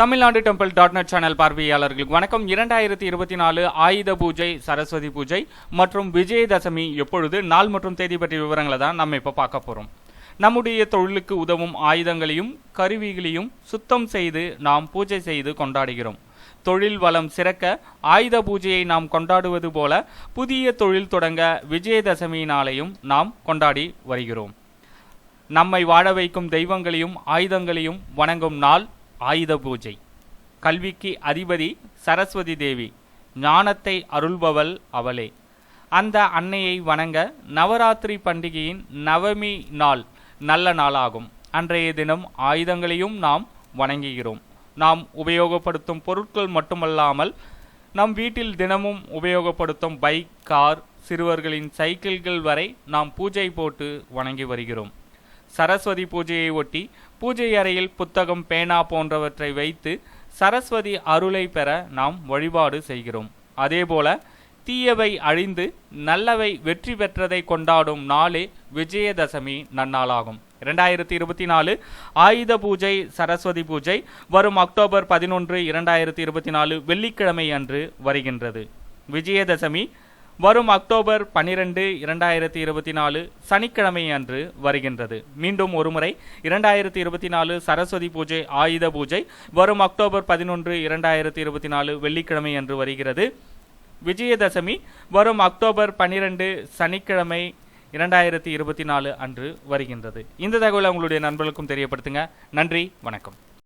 Tamil Nadu temple dot net channel பார்வையாளர்களுக்கு வணக்கம். இரண்டாயிரத்தி இருபத்தி நாலு ஆயுத பூஜை சரஸ்வதி பூஜை மற்றும் விஜயதசமி எப்பொழுது நாள் மற்றும் தேதி பற்றிய விவரங்களை தான் நம்ம இப்போ பார்க்க போகிறோம் நம்முடைய தொழிலுக்கு உதவும் ஆயுதங்களையும் கருவிகளையும் சுத்தம் செய்து நாம் பூஜை செய்து கொண்டாடுகிறோம். தொழில் வளம் சிறக்க ஆயுத பூஜையை நாம் கொண்டாடுவது போல புதிய தொழில் தொடங்க விஜயதசமி நாளையும் நாம் கொண்டாடி வருகிறோம். நம்மை வாழ வைக்கும் தெய்வங்களையும் ஆயுதங்களையும் வணங்கும் நாள் ஆயுத பூஜை. கல்விக்கு அதிபதி சரஸ்வதி தேவி ஞானத்தை அருள்பவள் அவளே. அந்த அன்னையை வணங்க நவராத்திரி பண்டிகையின் நவமி நாள் நல்ல நாளாகும். அன்றைய தினம் ஆயுதங்களையும் நாம் வணங்குகிறோம். நாம் உபயோகப்படுத்தும் பொருட்கள் மட்டுமல்லாமல் நம் வீட்டில் தினமும் உபயோகப்படுத்தும் பைக் கார் சிறுவர்களின் சைக்கிள்கள் வரை நாம் பூஜை போட்டு வணங்கி வருகிறோம். சரஸ்வதி பூஜையை ஒட்டி பூஜை அறையில் புத்தகம் பேனா போன்றவற்றை வைத்து சரஸ்வதி அருளை பெற நாம் வழிபாடு செய்கிறோம். அதேபோல தீயவை அழிந்து நல்லவை வெற்றி பெற்றதை கொண்டாடும் நாளே விஜயதசமி நன்னாளாகும். இரண்டாயிரத்தி இருபத்தி நாலு ஆயுத பூஜை சரஸ்வதி பூஜை வரும் அக்டோபர் பதினொன்று இரண்டாயிரத்தி இருபத்தி நாலு வெள்ளிக்கிழமை அன்று வருகின்றது. விஜயதசமி வரும் அக்டோபர் பனிரெண்டு இரண்டாயிரத்தி இருபத்தி நாலு சனிக்கிழமை அன்று வருகின்றது. மீண்டும் ஒருமுறை இரண்டாயிரத்தி இருபத்தி நாலு சரஸ்வதி பூஜை ஆயுத பூஜை வரும் அக்டோபர் பதினொன்று இரண்டாயிரத்தி இருபத்தி நாலு வெள்ளிக்கிழமை அன்று வருகிறது. விஜயதசமி வரும் அக்டோபர் பனிரெண்டு சனிக்கிழமை இரண்டாயிரத்தி இருபத்தி நாலு அன்று வருகின்றது. இந்த தகவலை உங்களுடைய நண்பர்களுக்கும் தெரியப்படுத்துங்க. நன்றி வணக்கம்.